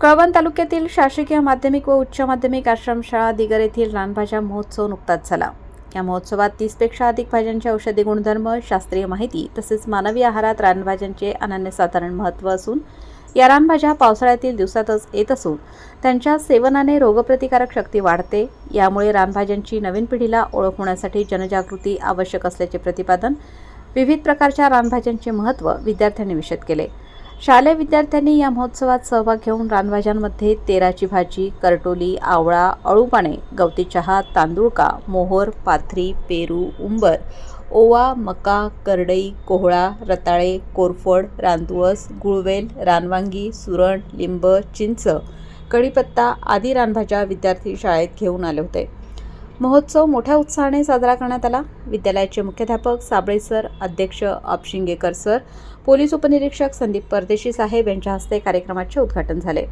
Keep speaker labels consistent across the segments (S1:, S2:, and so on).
S1: कळवण तालुक्यातील शासकीय माध्यमिक व उच्च माध्यमिक आश्रमशाळा दिगर येथील रानभाज्या महोत्सव नुकताच झाला. या महोत्सवात तीसपेक्षा अधिक भाज्यांचे औषधी गुणधर्म शास्त्रीय माहिती तसेच मानवी आहारात रानभाज्यांचे अनन्यसाधारण महत्त्व असून या रानभाज्या पावसाळ्यातील दिवसातच येत असून त्यांच्या सेवनाने रोगप्रतिकारक शक्ती वाढते. यामुळे रानभाज्यांची नवीन पिढीला ओळख होण्यासाठी जनजागृती आवश्यक असल्याचे प्रतिपादन विविध प्रकारच्या रानभाज्यांचे महत्त्व विद्यार्थ्यांनी विषद केले. शालेय विद्यार्थ्यांनी या महोत्सवात सहभाग घेऊन रानभाज्यांमध्ये तेराची भाजी करटोली आवळा अळूपाणे गवती चहा तांदूळका मोहर पाथरी पेरू उंबर ओवा मका करडई कोहळा रताळे कोरफड रानतुळस गुळवेल रानवांगी सुरण लिंब चिंच कढीपत्ता आदी रानभाज्या विद्यार्थी शाळेत घेऊन आले होते. महोत्सव मोठ्या उत्साहाने साजरा करण्यात आला. विद्यालयाचे मुख्याध्यापक साबळे सर अध्यक्ष अपशिंगेकर सर पोलीस उपनिरीक्षक संदीप परदेशी साहेब यांच्या हस्ते कार्यक्रमाचे उद्घाटन झाले.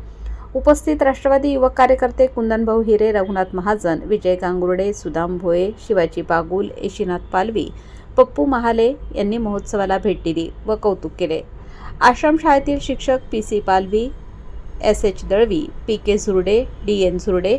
S1: उपस्थित राष्ट्रवादी युवक कार्यकर्ते कुंदनभाऊ हिरे रघुनाथ महाजन विजय गांगुर्डे सुदाम भोये शिवाजी बागुल एशीनाथ पालवी पप्पू महाले यांनी महोत्सवाला भेट दिली व कौतुक केले. आश्रमशाळेतील शिक्षक P C Palvi S H Dalvi P K Zurde D N Zurde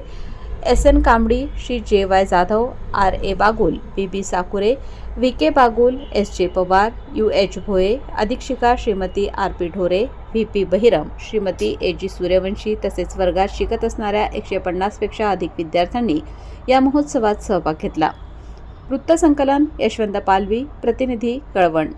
S1: S N Kambadi Shri J Y Jadhav R A Bagul B B Sakure V K Bagul S J Pawar U H Bhoye अधीक्षिका Shrimati R P Dhore V P Bahiram Shrimati A G Suryavanshi तसेच वर्गात शिकत असणाऱ्या एकशे पन्नासपेक्षा अधिक विद्यार्थ्यांनी या महोत्सवात सहभाग घेतला. वृत्तसंकलन यशवंत पालवी प्रतिनिधी कळवण.